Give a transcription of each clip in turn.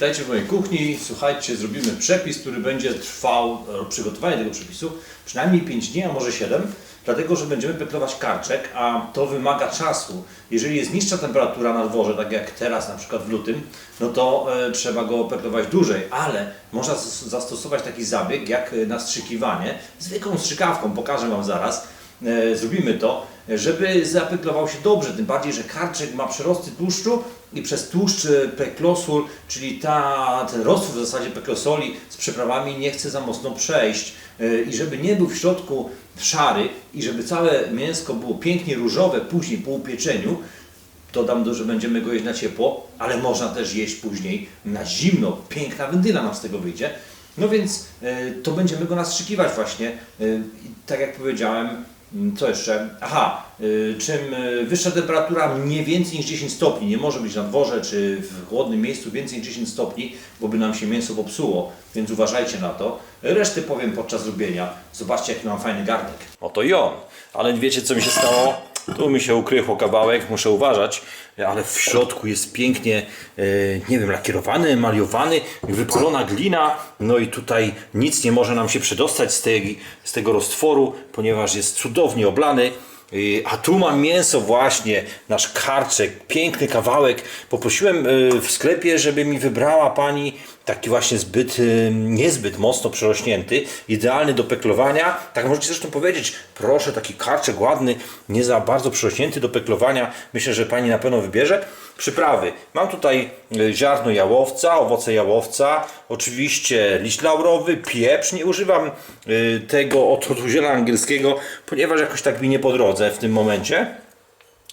witajcie w mojej kuchni. Słuchajcie, zrobimy przepis, który będzie trwał, e, przygotowanie tego przepisu, przynajmniej 5 dni, a może 7, dlatego że będziemy peklować karczek, a to wymaga czasu. Jeżeli jest niższa temperatura na dworze, tak jak teraz na przykład w lutym, no to e, trzeba go peklować dłużej, ale można zas- zastosować taki zabieg jak e, nastrzykiwanie, zwykłą strzykawką, pokażę Wam zaraz. E, zrobimy to, żeby zapeklował się dobrze, tym bardziej, że karczek ma przerosty tłuszczu i przez tłuszcz e, peklosul, czyli ta, ten roztwór w zasadzie peklosoli z przyprawami nie chce za mocno przejść E, i żeby nie był w środku szary i żeby całe mięsko było pięknie różowe później po upieczeniu, Dodam, do, że będziemy go jeść na ciepło, ale można też jeść później na zimno. Piękna wendyla nam z tego wyjdzie. No więc e, to będziemy go nastrzykiwać właśnie. Tak jak powiedziałem, co jeszcze? Aha, e, czym e, wyższa temperatura, nie więcej niż 10 stopni, nie może być na dworze czy w chłodnym miejscu więcej niż 10 stopni, bo by nam się mięso popsuło, więc uważajcie na to. Reszty powiem podczas robienia. Zobaczcie, jaki mam fajny garnek. Oto i on. Ale wiecie, co mi się stało? Tu mi się ukryło kawałek, muszę uważać, ale w środku jest pięknie, e, nie wiem, lakierowany, emaliowany, wypalona glina. No i tutaj nic nie może nam się przedostać z, tej, z tego roztworu, ponieważ jest cudownie oblany. Y, A tu mam mięso właśnie, nasz karczek, piękny kawałek. Poprosiłem y, w sklepie, żeby mi wybrała pani taki właśnie zbyt, y, niezbyt mocno przerośnięty, idealny do peklowania. Tak możecie zresztą powiedzieć, proszę, taki karczek ładny, nie za bardzo przerośnięty do peklowania. Myślę, że pani na pewno wybierze. Przyprawy. Mam tutaj y, ziarno jałowca, owoce jałowca, oczywiście liść laurowy, pieprz. Nie używam y, tego oto ziela angielskiego, ponieważ jakoś tak mi nie po drodze w tym momencie.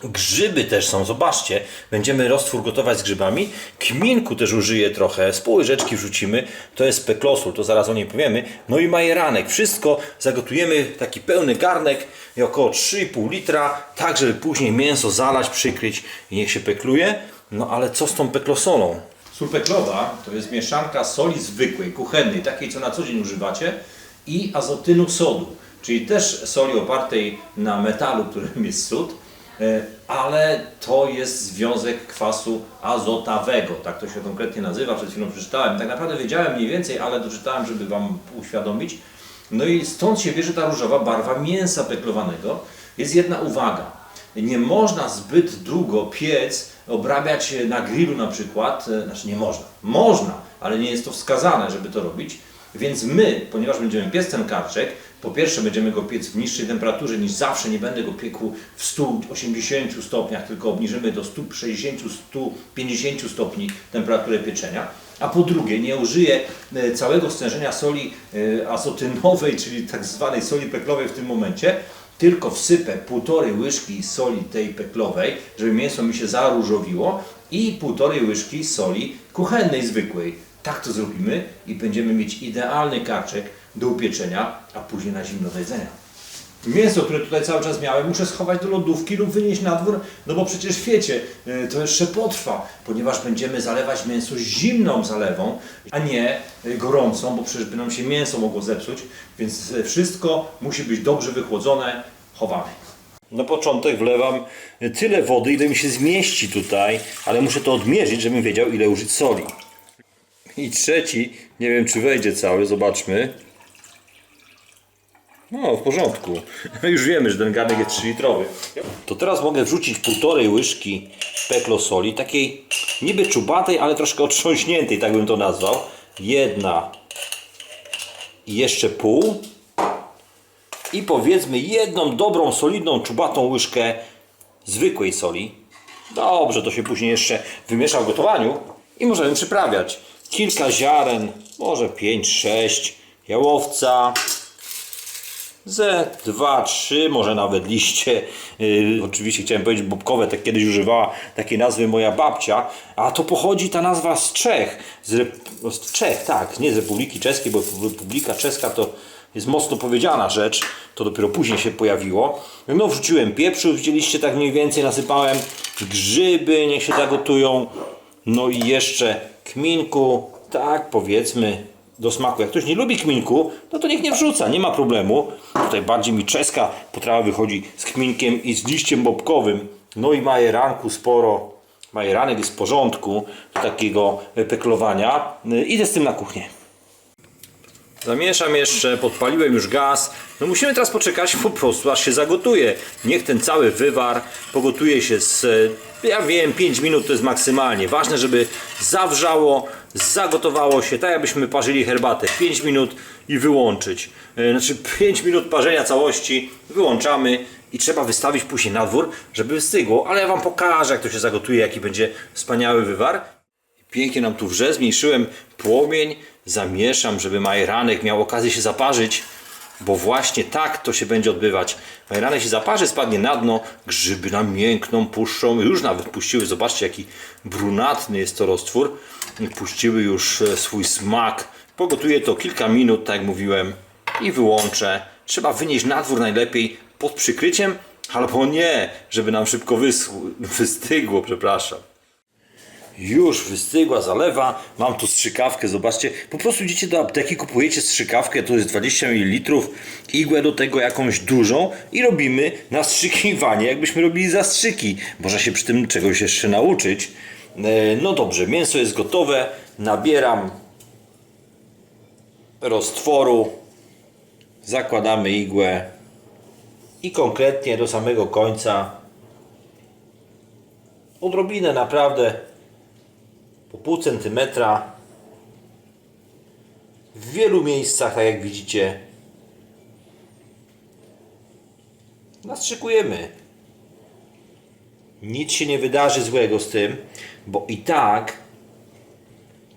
Grzyby też są, zobaczcie, będziemy roztwór gotować z grzybami. Kminku też użyję trochę, z pół łyżeczki wrzucimy, to jest peklosul, to zaraz o niej powiemy. No i majeranek, wszystko zagotujemy, taki pełny garnek około 3,5 litra, tak żeby później mięso zalać, przykryć i niech się pekluje. No ale co z tą peklosolą? Sól peklowa to jest mieszanka soli zwykłej, kuchennej, takiej co na co dzień używacie i azotynu sodu, czyli też soli opartej na metalu, którym jest sód, ale to jest związek kwasu azotawego, tak to się konkretnie nazywa, przed chwilą przeczytałem. Tak naprawdę wiedziałem mniej więcej, ale doczytałem, żeby Wam uświadomić. No i stąd się bierze ta różowa barwa mięsa peklowanego. Jest jedna uwaga. Nie można zbyt długo piec, obrabiać na grillu na przykład, e, znaczy nie można, można, ale nie jest to wskazane, żeby to robić. Więc my, ponieważ będziemy piec ten karczek, po pierwsze będziemy go piec w niższej temperaturze niż zawsze, nie będę go piekł w 180 stopniach, tylko obniżymy do 160-150 stopni temperaturę pieczenia. A po drugie, nie użyję e, całego stężenia soli e, azotynowej, czyli tak zwanej soli peklowej w tym momencie, tylko wsypę półtorej łyżki soli tej peklowej, żeby mięso mi się zaróżowiło i półtorej łyżki soli kuchennej zwykłej. Tak to zrobimy i będziemy mieć idealny karczek do upieczenia, a później na zimno do jedzenia. Mięso, które tutaj cały czas miałem, muszę schować do lodówki lub wynieść na dwór, no bo przecież wiecie, y, to jeszcze potrwa, ponieważ będziemy zalewać mięso zimną zalewą, a nie y, gorącą, bo przecież by nam się mięso mogło zepsuć, więc y, wszystko musi być dobrze wychłodzone, chowane. Na początek wlewam tyle wody, ile mi się zmieści tutaj, ale muszę to odmierzyć, żebym wiedział, ile użyć soli. I trzeci, nie wiem czy wejdzie cały, zobaczmy. No, w porządku. Już wiemy, że ten garnek jest 3-litrowy. To teraz mogę wrzucić półtorej łyżki peklo soli, takiej niby czubatej, ale troszkę otrząśniętej, tak bym to nazwał. Jedna i jeszcze pół. I powiedzmy jedną dobrą, solidną, czubatą łyżkę zwykłej soli. Dobrze, to się później jeszcze wymiesza w gotowaniu i możemy przyprawiać. Kilka ziaren, może 5-6 jałowca, ze 2, 3, może nawet liście. Yy, oczywiście chciałem powiedzieć bobkowe, tak kiedyś używała takiej nazwy moja babcia, a to pochodzi ta nazwa z Czech. Z, Rep- z Czech, tak, nie z Republiki Czeskiej, bo Republika Czeska to jest mocno powiedziana rzecz, to dopiero później się pojawiło. No wrzuciłem pieprzu, widzieliście tak mniej więcej, nasypałem grzyby, niech się zagotują. No i jeszcze kminku, tak powiedzmy do smaku. Jak ktoś nie lubi kminku, no to niech nie wrzuca, nie ma problemu. Tutaj bardziej mi czeska potrawa wychodzi z kminkiem i z liściem bobkowym. No i majeranku sporo. Majeranek jest w porządku do takiego peklowania. Y, Idę z tym na kuchnię. Zamieszam jeszcze, podpaliłem już gaz. No musimy teraz poczekać po prostu aż się zagotuje. Niech ten cały wywar pogotuje się z, ja wiem, 5 minut to jest maksymalnie. Ważne, żeby zawrzało, zagotowało się, tak jakbyśmy parzyli herbatę. 5 minut i wyłączyć. E, Znaczy 5 minut parzenia całości, wyłączamy i trzeba wystawić później na dwór, żeby wystygło. Ale ja Wam pokażę, jak to się zagotuje, jaki będzie wspaniały wywar. Pięknie nam tu wrze, zmniejszyłem płomień, zamieszam, żeby majeranek miał okazję się zaparzyć, bo właśnie tak to się będzie odbywać. Majeranek się zaparzy, spadnie na dno, grzyby nam miękną, puszczą, już nawet puściły, zobaczcie jaki brunatny jest to roztwór, puściły już e, swój smak. Pogotuję to kilka minut, tak jak mówiłem, i wyłączę. Trzeba wynieść na dwór najlepiej pod przykryciem, albo nie, żeby nam szybko wyschło, wystygło, przepraszam. Już wystygła zalewa. Mam tu strzykawkę, zobaczcie. Po prostu idziecie do apteki, kupujecie strzykawkę, to jest 20 ml, igłę do tego jakąś dużą i robimy nastrzykiwanie, jakbyśmy robili zastrzyki. Można się przy tym czegoś jeszcze nauczyć. E, No dobrze, mięso jest gotowe. Nabieram roztworu. Zakładamy igłę i konkretnie do samego końca odrobinę naprawdę po pół centymetra. W wielu miejscach, tak jak widzicie nastrzykujemy. Nic się nie wydarzy złego z tym bo i tak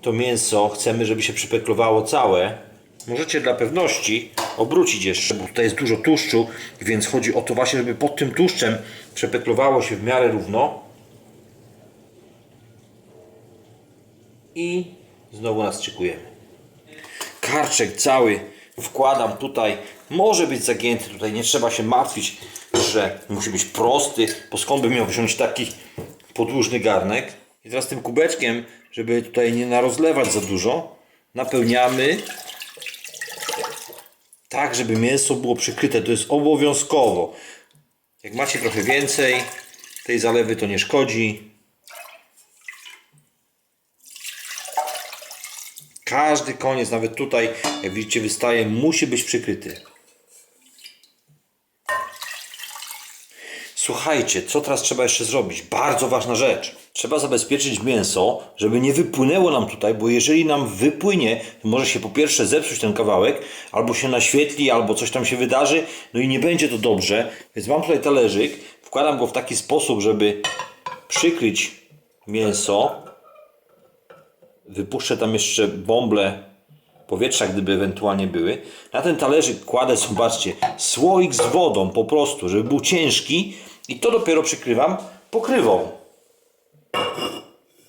to mięso chcemy, żeby się przypeklowało całe. Możecie dla pewności obrócić jeszcze, bo tutaj jest dużo tłuszczu więc chodzi o to właśnie, żeby pod tym tłuszczem przepeklowało się w miarę równo i znowu nastrzykujemy. Karczek cały wkładam tutaj. Może być zagięty, tutaj nie trzeba się martwić, że musi być prosty, bo skąd by miał wziąć taki podłużny garnek. I teraz tym kubeczkiem, żeby tutaj nie narozlewać za dużo, napełniamy tak, żeby mięso było przykryte. To jest obowiązkowo. Jak macie trochę więcej tej zalewy, to nie szkodzi. Każdy koniec, nawet tutaj, jak widzicie, wystaje, musi być przykryty. Słuchajcie, co teraz trzeba jeszcze zrobić? Bardzo ważna rzecz. Trzeba zabezpieczyć mięso, żeby nie wypłynęło nam tutaj, bo jeżeli nam wypłynie, to może się po pierwsze zepsuć ten kawałek, albo się naświetli, albo coś tam się wydarzy, no i nie będzie to dobrze. Więc mam tutaj talerzyk, wkładam go w taki sposób, żeby przykryć mięso. Wypuszczę tam jeszcze bąble powietrza, gdyby ewentualnie były. Na ten talerzyk kładę, zobaczcie, słoik z wodą po prostu, żeby był ciężki i to dopiero przykrywam pokrywą.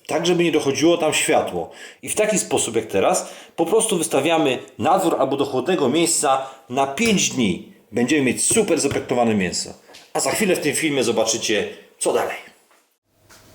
Tak, żeby nie dochodziło tam światło. I w taki sposób jak teraz, po prostu wystawiamy na dwór albo do chłodnego miejsca na 5 dni. Będziemy mieć super zapektowane mięso. A za chwilę w tym filmie zobaczycie, co dalej.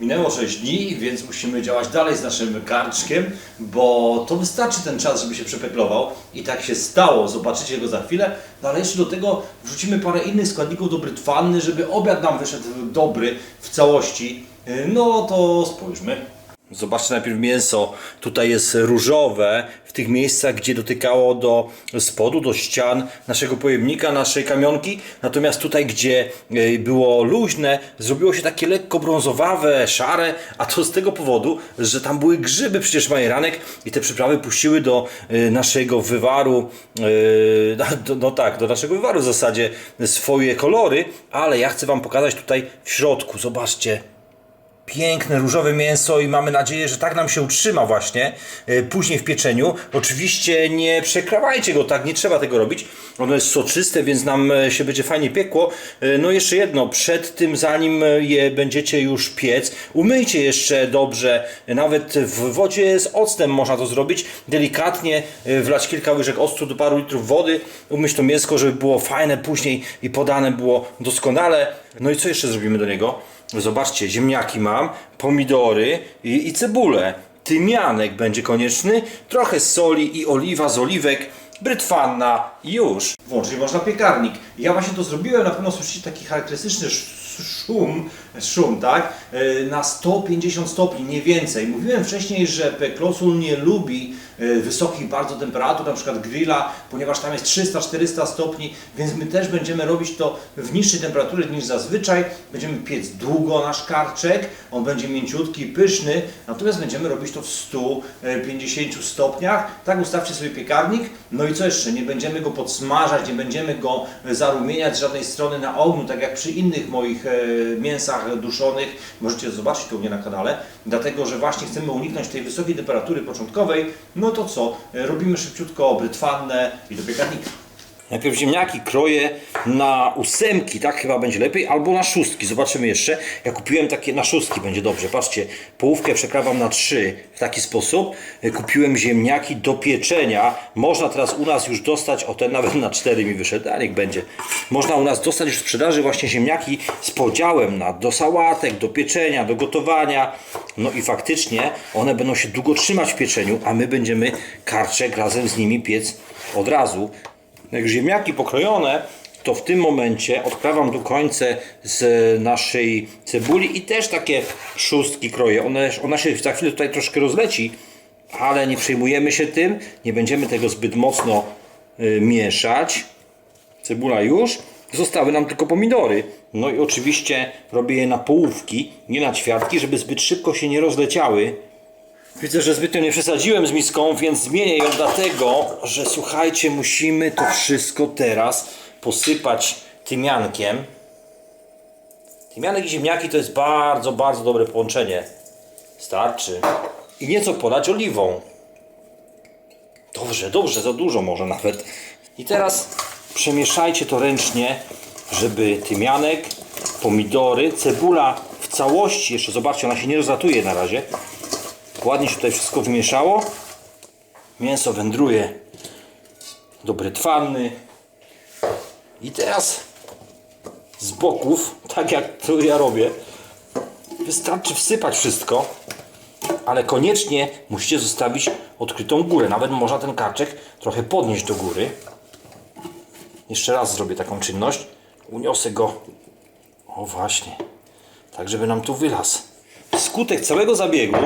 Minęło 6 dni, więc musimy działać dalej z naszym garnczkiem, bo to wystarczy ten czas, żeby się przepeklował. I tak się stało, zobaczycie go za chwilę. No ale jeszcze do tego wrzucimy parę innych składników do brytwanny, żeby obiad nam wyszedł dobry w całości. No to spójrzmy. Zobaczcie najpierw mięso. Tutaj jest różowe w tych miejscach, gdzie dotykało do spodu, do ścian naszego pojemnika, naszej kamionki. Natomiast tutaj, gdzie e, było luźne, zrobiło się takie lekko brązowawe, szare, a to z tego powodu, że tam były grzyby przecież majeranek i te przyprawy puściły do e, naszego wywaru, e, no tak, do naszego wywaru w zasadzie swoje kolory, ale ja chcę Wam pokazać tutaj w środku. Zobaczcie, piękne różowe mięso i mamy nadzieję, że tak nam się utrzyma właśnie e, później w pieczeniu. Oczywiście nie przekrawajcie go tak, nie trzeba tego robić. Ono jest soczyste, więc nam e, się będzie fajnie piekło. E, No jeszcze jedno, przed tym zanim je będziecie już piec, umyjcie jeszcze dobrze, nawet w wodzie z octem można to zrobić. Delikatnie wlać kilka łyżek octu do paru litrów wody, umyć to mięsko, żeby było fajne później i podane było doskonale. No i co jeszcze zrobimy do niego? Zobaczcie, ziemniaki pomidory i, i cebulę. Tymianek będzie konieczny, trochę soli i oliwa z oliwek, brytwanna już. Włączyć można piekarnik. Ja właśnie to zrobiłem, na pewno słyszycie taki charakterystyczny szum, szum, tak? E, Na 150 stopni, nie więcej. Mówiłem wcześniej, że peklosul nie lubi e, wysokich bardzo temperatur, na przykład grilla, ponieważ tam jest 300-400 stopni, więc my też będziemy robić to w niższej temperaturze niż zazwyczaj. Będziemy piec długo nasz karczek, on będzie mięciutki, pyszny, natomiast będziemy robić to w 150 stopniach. Tak ustawcie sobie piekarnik. No i co jeszcze? Nie będziemy go podsmażać, nie będziemy go zarumieniać z żadnej strony na ogniu, tak jak przy innych moich e, mięsach duszonych. Możecie zobaczyć to u mnie na kanale. Dlatego, że właśnie chcemy uniknąć tej wysokiej temperatury początkowej. No to co? E, Robimy szybciutko brytwanne i do piekarnika. Najpierw ziemniaki kroję na ósemki, tak chyba będzie lepiej, albo na szóstki. Zobaczymy jeszcze. Ja kupiłem takie na szóstki, będzie dobrze. Patrzcie, połówkę przekrawam na trzy w taki sposób. Kupiłem ziemniaki do pieczenia. Można teraz u nas już dostać, o ten nawet na cztery mi wyszedł, a niech będzie. Można u nas dostać już w sprzedaży właśnie ziemniaki z podziałem na do sałatek, do pieczenia, do gotowania. No i faktycznie one będą się długo trzymać w pieczeniu, a my będziemy karczek razem z nimi piec od razu. Jak ziemniaki pokrojone, to w tym momencie odkrawam tu końce z naszej cebuli i też takie szóstki kroję. One, ona się za chwilę tutaj troszkę rozleci, ale nie przejmujemy się tym, nie będziemy tego zbyt mocno y, mieszać. Cebula już. Zostały nam tylko pomidory. No i oczywiście robię je na połówki, nie na ćwiartki, żeby zbyt szybko się nie rozleciały. Widzę, że zbytnio nie przesadziłem z miską, więc zmienię ją dlatego, że słuchajcie, musimy to wszystko teraz posypać tymiankiem. Tymianek i ziemniaki to jest bardzo, bardzo dobre połączenie. Starczy. I nieco polać oliwą. Dobrze, dobrze, za dużo może nawet. I teraz przemieszajcie to ręcznie, żeby tymianek, pomidory, cebula w całości, jeszcze zobaczcie, ona się nie rozlatuje na razie. Ładnie się tutaj wszystko wymieszało. Mięso wędruje do brytwanny. I teraz z boków, tak jak to ja robię, wystarczy wsypać wszystko, ale koniecznie musicie zostawić odkrytą górę. Nawet można ten karczek trochę podnieść do góry. Jeszcze raz zrobię taką czynność. Uniosę go. O właśnie. Tak, żeby nam tu wylazł. Skutek całego zabiegu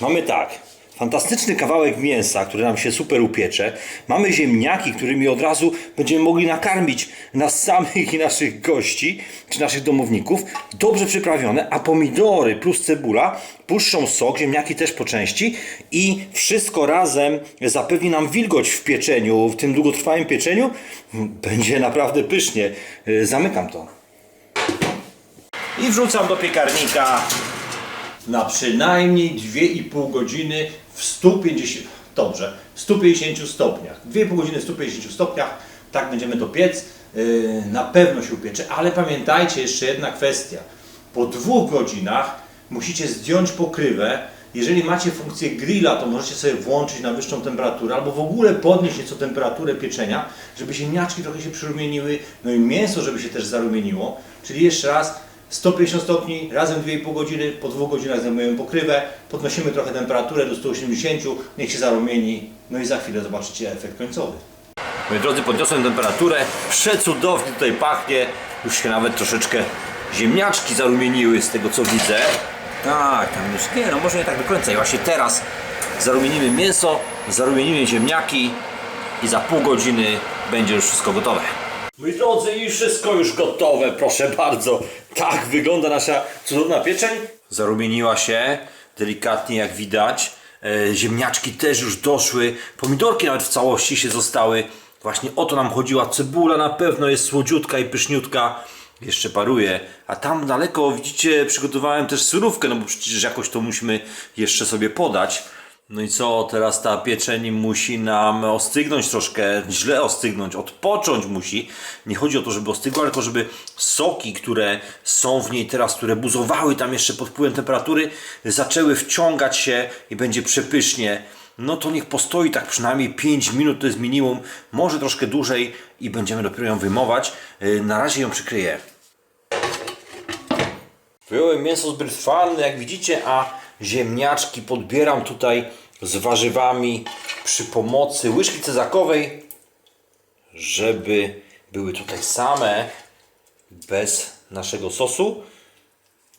mamy tak. Fantastyczny kawałek mięsa, który nam się super upiecze. Mamy ziemniaki, którymi od razu będziemy mogli nakarmić nas samych i naszych gości, czy naszych domowników. Dobrze przyprawione, a pomidory plus cebula puszczą sok, ziemniaki też po części i wszystko razem zapewni nam wilgoć w pieczeniu, w tym długotrwałym pieczeniu. Będzie naprawdę pysznie. Yy, Zamykam to. I wrzucam do piekarnika na przynajmniej 2,5 godziny w 150, dobrze, w 150 stopniach. 2,5 godziny w 150 stopniach, tak będziemy to piec. Yy, Na pewno się upiecze, ale pamiętajcie jeszcze jedna kwestia. Po dwóch godzinach musicie zdjąć pokrywę. Jeżeli macie funkcję grilla, to możecie sobie włączyć na wyższą temperaturę albo w ogóle podnieść nieco temperaturę pieczenia, żeby ziemniaczki trochę się przyrumieniły, no i mięso, żeby się też zarumieniło. Czyli jeszcze raz, 150 stopni, razem 2,5 godziny, po dwóch godzinach zdejmujemy pokrywę, podnosimy trochę temperaturę do 180, niech się zarumieni, no i za chwilę zobaczycie efekt końcowy. Moi drodzy, podniosłem temperaturę. Przecudownie tutaj pachnie. Już się nawet troszeczkę ziemniaczki zarumieniły z tego co widzę. Tak, tam już nie, no może nie tak do końca. I właśnie teraz zarumienimy mięso, zarumienimy ziemniaki i za pół godziny będzie już wszystko gotowe. Moi drodzy, i wszystko już gotowe, proszę bardzo. Tak wygląda nasza cudowna pieczeń. Zarumieniła się delikatnie, jak widać. E, ziemniaczki też już doszły. Pomidorki nawet w całości się zostały. Właśnie o to nam chodziła. Cebula na pewno jest słodziutka i pyszniutka. Jeszcze paruje. A tam daleko, widzicie, przygotowałem też surówkę, no bo przecież jakoś to musimy jeszcze sobie podać. No i co, teraz ta pieczeń musi nam ostygnąć troszkę, źle ostygnąć, odpocząć musi. Nie chodzi o to, żeby ostygła, tylko żeby soki, które są w niej teraz, które buzowały tam jeszcze pod wpływem temperatury, zaczęły wciągać się i będzie przepysznie. No to niech postoi tak przynajmniej 5 minut, to jest minimum, może troszkę dłużej i będziemy dopiero ją wyjmować. Yy, Na razie ją przykryję. Wyjąłem mięso z brytwanny, jak widzicie, a ziemniaczki podbieram tutaj z warzywami przy pomocy łyżki cezakowej, żeby były tutaj same, bez naszego sosu.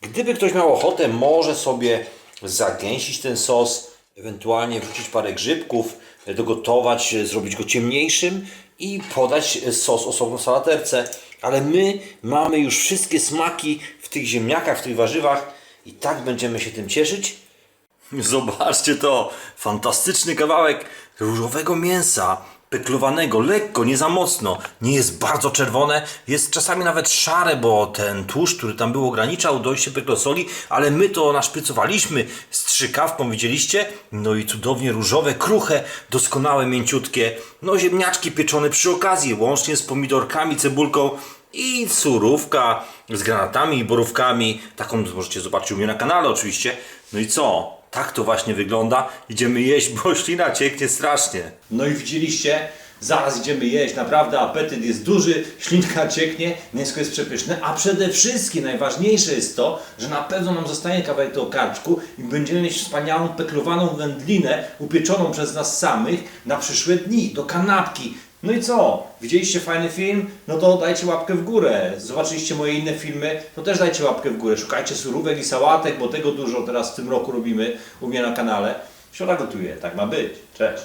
Gdyby ktoś miał ochotę, może sobie zagęścić ten sos, ewentualnie wrzucić parę grzybków, dogotować, zrobić go ciemniejszym i podać sos osobno salaterce. Ale my mamy już wszystkie smaki w tych ziemniakach, w tych warzywach i tak będziemy się tym cieszyć. Zobaczcie to! Fantastyczny kawałek różowego mięsa, peklowanego, lekko, nie za mocno. Nie jest bardzo czerwone, jest czasami nawet szare, bo ten tłuszcz, który tam był, ograniczał dojście peklosoli, ale my to naszprycowaliśmy strzykawką, widzieliście? No i cudownie różowe, kruche, doskonałe, mięciutkie. No ziemniaczki pieczone przy okazji, łącznie z pomidorkami, cebulką i surówka z granatami i borówkami. Taką możecie zobaczyć u mnie na kanale oczywiście. No i co? Tak to właśnie wygląda. Idziemy jeść, bo ślina cieknie strasznie. No i widzieliście, zaraz idziemy jeść, naprawdę apetyt jest duży, ślinka cieknie, mięsko jest przepyszne, a przede wszystkim najważniejsze jest to, że na pewno nam zostanie kawałek tego karczku i będziemy mieć wspaniałą peklowaną wędlinę upieczoną przez nas samych na przyszłe dni, do kanapki. No i co? Widzieliście fajny film? No to dajcie łapkę w górę. Zobaczyliście moje inne filmy? To też dajcie łapkę w górę. Szukajcie surówek i sałatek, bo tego dużo teraz w tym roku robimy u mnie na kanale. Siora gotuje, tak ma być. Cześć.